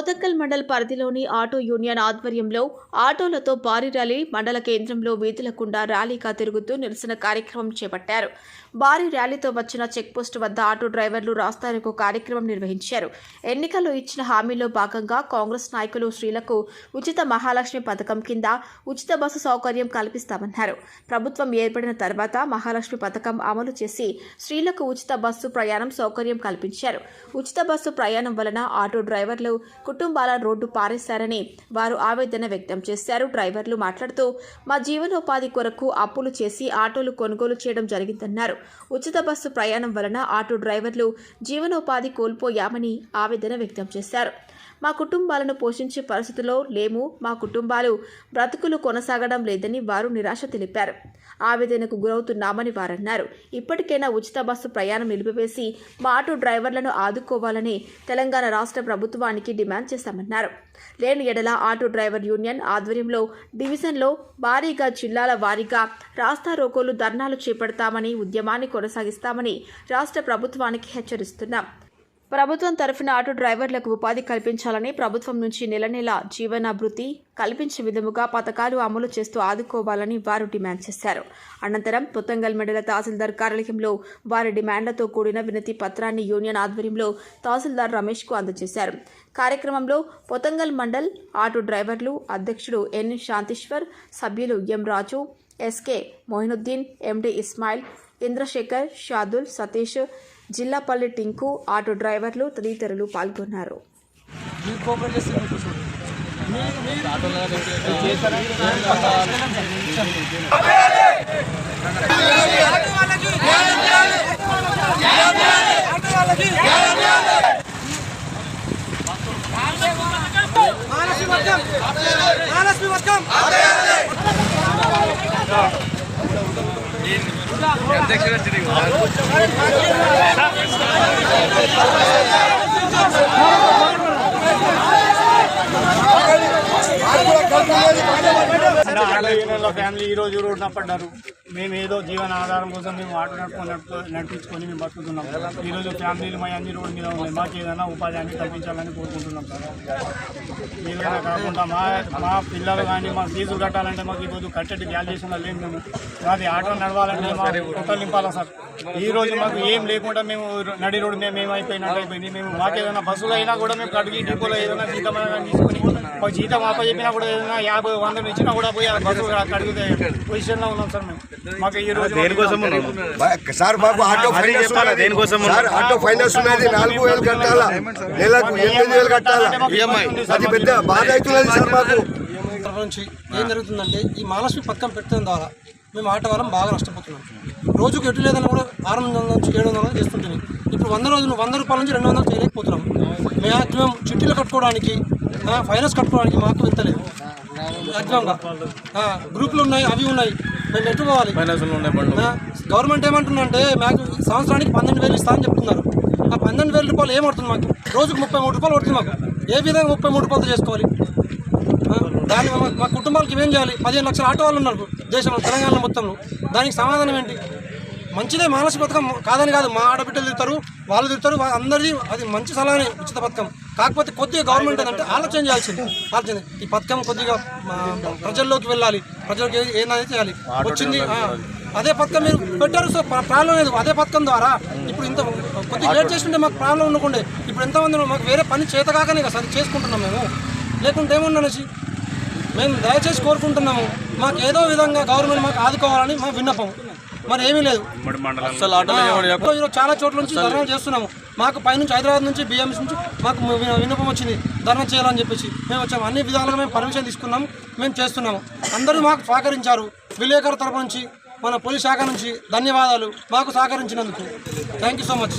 మండల్ పరిధిలోని auto union ఆధ్వర్యంలో ఆటోలతో భారీ ర్యాలీ మండల కేంద్రంలో వీధులకుండా ర్యాలీగా తిరుగుతూ నిరసన కార్యక్రమం చేపట్టారు. భారీ ర్యాలీతో వచ్చిన చెక్పోస్ట్ వద్ద ఆటో డ్రైవర్లు రాస్తారోకో కార్యక్రమం నిర్వహించారు. ఎన్నికల్లో ఇచ్చిన హామీలో భాగంగా కాంగ్రెస్ నాయకులు స్త్రీలకు ఉచిత మహాలక్ష్మి పథకం కింద ఉచిత బస్సు సౌకర్యం కల్పిస్తామన్నారు. ప్రభుత్వం ఏర్పడిన తర్వాత మహాలక్ష్మి పథకం అమలు చేసి స్త్రీలకు ఉచిత బస్సు ప్రయాణం సౌకర్యం కల్పించారు. ఉచిత బస్సు ప్రయాణం వలన ఆటో డ్రైవర్లు కుటుంబాల రోడ్డు పారేశారని వారు ఆవేదన వ్యక్తం చేశారు. డ్రైవర్లు మాట్లాడుతూ మా జీవనోపాధి కొరకు అప్పులు చేసి ఆటోలు కొనుగోలు చేయడం జరిగిందన్నారు. ఉచిత బస్సు ప్రయాణం వలన ఆటో డ్రైవర్లు జీవనోపాధి కోల్పోయామని ఆవేదన వ్యక్తం చేశారు. మా కుటుంబాలను పోషించే పరిస్థితిలో లేము. మా కుటుంబాలు బ్రతుకులు కొనసాగడం లేదని వారు నిరాశ తెలిపారు. ఆవేదనకు గురవుతున్నామని వారన్నారు. ఇప్పటికైనా ఉచిత బస్సు ప్రయాణం నిలిపివేసి మా ఆటో డ్రైవర్లను ఆదుకోవాలని తెలంగాణ రాష్ట్ర ప్రభుత్వానికి డిమాండ్ చేశామన్నారు. లేని ఎడల ఆటో డ్రైవర్ యూనియన్ ఆధ్వర్యంలో డివిజన్లో భారీగా జిల్లాల వారీగా రాస్తా రోకోలు ధర్నాలు చేపడతామని ఉద్యమాన్ని కొనసాగిస్తామని రాష్ట్ర ప్రభుత్వానికి హెచ్చరిస్తున్నాం. ప్రభుత్వం తరఫున ఆటో డ్రైవర్లకు ఉపాధి కల్పించాలని ప్రభుత్వం నుంచి నెల నెల జీవనాభృతి కల్పించే విధముగా పథకాలు అమలు చేస్తూ ఆదుకోవాలని వారు డిమాండ్ చేశారు. అనంతరం పుత్తంగల్ మండల తహసీల్దార్ కార్యాలయంలో వారి డిమాండ్లతో కూడిన వినతి పత్రాన్ని యూనియన్ ఆధ్వర్యంలో తహసీల్దార్ రమేష్కు అందజేశారు. కార్యక్రమంలో పొతంగల్ మండల్ ఆటో డ్రైవర్లు అధ్యక్షుడు ఎన్ శాంతీశ్వర్ సభ్యులు M Raju SK Moinuddin MD Ismail Indrasekhar Shadul Satish Jillapalli Tinku auto drivers తదితరులు పాల్గొన్నారు. మీరు ఆటో యూనియన్లో ఫ్యామిలీ ఈ రోజు రోడ్డున పడ్డారు మేము ఏదో జీవన ఆధారం కోసం మేము ఆటో నడుపుకొని నడుపు నడిపించుకొని మేము బతుకుతున్నాం. ఈ ఫ్యామిలీలు మా అన్ని రోడ్డు మీద ఉన్నాయి. మాకు ఏదైనా ఉపాధి అన్ని కల్పించాలని కోరుకుంటున్నాం. సార్ ఏదైనా కాకుండా మా మా పిల్లలు కానీ మా ఫీజులు కట్టాలంటే మాకు ఈరోజు కట్టేటి గ్యాల్యుయేషన్లో లేదు మేము. మాది ఆటో నడవాలంటే మా కొత్తలు నింపాలా సార్? ఈ రోజు మాకు ఏం లేకుండా మేము నడి రోడ్డు మేము ఏమైపోయినట్టు అయిపోయింది మేము మాకు ఏదైనా బస్సులు అయినా కూడా మేము కడిగి డిపోలో ఏదైనా తీసుకొని మాకు జీతం ఆప చెప్పినా కూడా ఏదైనా యాభై వందలు ఇచ్చినా కూడా పోయి బస్సు కడిగితే పొజిషన్లో ఉన్నాం సార్ మేము. మాకు ఈ రోజు దేనికోసం సార్ మాకు ఆటో ఫైనాన్స్. దేనికోసం సార్ ఆటో ఫైనాన్స్ ఉన్నది. నాలుగు వేలు కట్టాలా? నెలకు ఎనిమిది వేలు కట్టాలా? అది పెద్ద బాధ అవుతున్నది సార్ మాకు. నుంచి ఏం జరుగుతుందంటే ఈ మహాలక్ష్మి పథకం పెట్టడం ద్వారా మేము ఆట వాళ్ళం బాగా నష్టపోతున్నాం. రోజుకు ఎటు లేదన్నా కూడా ఆరు వందల నుంచి ఏడు వందల చేస్తుంటుంది. ఇప్పుడు వంద రోజులు వంద రూపాయల నుంచి రెండు వందలు చేయలేకపోతున్నాం. మ్యాక్సిమం చిట్టీలు కట్టుకోవడానికి ఫైనాన్స్ కట్టుకోవడానికి మాకు వెళ్తలేదు మ్యాక్సిమంగా ఆ, గ్రూపులు ఉన్నాయి అవి ఉన్నాయి. మేము ఎటు పోవాలి. గవర్నమెంట్ ఏమంటుందంటే మాకు సంవత్సరానికి పన్నెండు వేలు ఇస్తా అని చెప్తున్నారు. ఆ పన్నెండు వేల రూపాయలు ఏమవుతుంది మాకు? రోజుకు ముప్పై మూడు రూపాయలు పడుతుంది మాకు. ఏ విధంగా ముప్పై మూడు రూపాయలు చేసుకోవాలి? దాని మా- కుటుంబాలకి ఏం చేయాలి? పదిహేను లక్షల ఆటో వాళ్ళు ఉన్నారు దేశంలో తెలంగాణ మొత్తంలో. దానికి సమాధానం ఏంటి? మంచిదే మానసిక పథకం కాదని కాదు. మా ఆడబిడ్డలు తిరుగుతారు వాళ్ళు తిరుగుతారు అందరిది అది మంచి సలహానే ఉచిత పథకం కాకపోతే కొద్దిగా గవర్నమెంట్ ఏంటంటే ఆలోచన చేయాల్సింది. ఆలోచన. ఈ పథకం కొద్దిగా ప్రజల్లోకి వెళ్ళాలి. ప్రజలకు ఏ- ఏందనేది చేయాలి? వచ్చింది అదే పథకం మీరు పెట్టారు సో ప్రా- ప్రాబ్లం లేదు. అదే పథకం ద్వారా ఇప్పుడు ఇంత కొద్దిగా లేట్ చేస్తుంటే మాకు ప్రాబ్లం ఉండకుండే. ఇప్పుడు ఎంతమంది? మాకు వేరే పని చేత కాకనే కదా సార్ చేసుకుంటున్నాం మేము. లేకుంటే ఏమన్నా అనేసి? మేము దయచేసి కోరుకుంటున్నాము. మాకు ఏదో విధంగా గవర్నమెంట్ మాకు ఆదుకోవాలని మా విన్నపం. మరి ఏమీ లేదు. ఈరోజు చాలా చోట్ల నుంచి ధర్నాలు చేస్తున్నాము. మాకు పైనుంచి హైదరాబాద్ నుంచి బిఎంసీ నుంచి మాకు విన్నపం వచ్చింది. ధర్నా చేయాలని చెప్పేసి మేము వచ్చాము. అన్ని విధాలుగా మేము పర్మిషన్ తీసుకున్నాము. మేము చేస్తున్నాము. అందరూ మాకు సహకరించారు. విలేకరు తరపు నుంచి మన పోలీస్ శాఖ నుంచి ధన్యవాదాలు. మాకు సహకరించినందుకు. Thank you so much